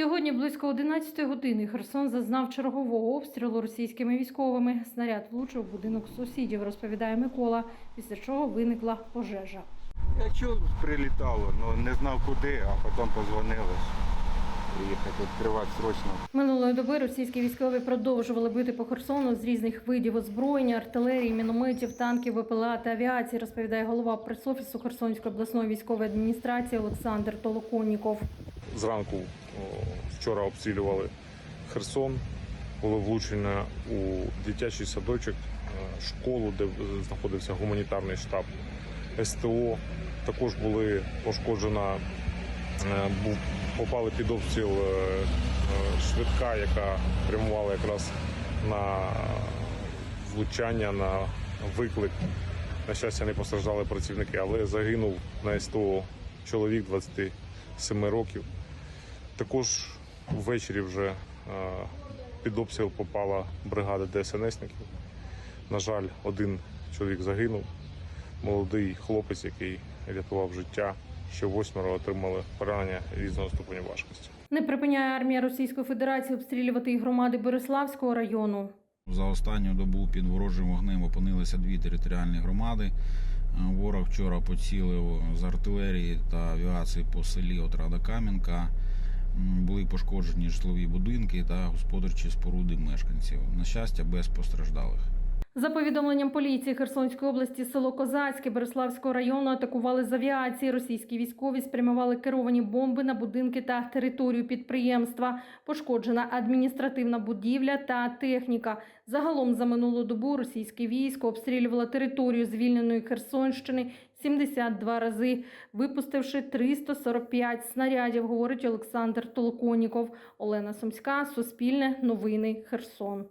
Сьогодні близько 11 години Херсон зазнав чергового обстрілу російськими військовими. Снаряд влучив в будинок сусідів, розповідає Микола, після чого виникла пожежа. Я чув, прилітало, але не знав куди, а потім позвонили. Їхати відкривати срочно. Минулої доби російські військові продовжували бити по Херсону з різних видів озброєння, артилерії, мінометів, танків, ВПЛА та авіації, розповідає голова прес-офісу Херсонської обласної військової адміністрації Олександр Толоконніков. Зранку вчора обстрілювали Херсон, було влучення у дитячий садочок, е, школу, де знаходився гуманітарний штаб СТО. Також були пошкоджена, е, попали під обстріл е, швидка, яка прямувала якраз на влучання, на виклик. На щастя, не постраждали працівники, але загинув на СТО чоловік 27 років. Також ввечері вже е, під обстріл попала бригада ДСНСників. На жаль, один чоловік загинув. Молодий хлопець, який рятував життя. Ще восьмеро отримали поранення різного ступеню важкості. Не припиняє армія Російської Федерації обстрілювати і громади Бориславського району. За останню добу під ворожим вогнем опинилися дві територіальні громади. Е, Ворог вчора поцілив з артилерії та авіації по селі Отрада Кам'янка. Були пошкоджені житлові будинки та господарчі споруди мешканців. На щастя, без постраждалих. За повідомленням поліції Херсонської області, село Козацьке Береславського району атакували з авіації. Російські військові спрямували керовані бомби на будинки та територію підприємства. Пошкоджена адміністративна будівля та техніка. Загалом за минулу добу російське військо обстрілювало територію звільненої Херсонщини 72 рази, випустивши 345 снарядів, говорить Олександр Толоконіков. Олена Сумська, Суспільне, Новини, Херсон.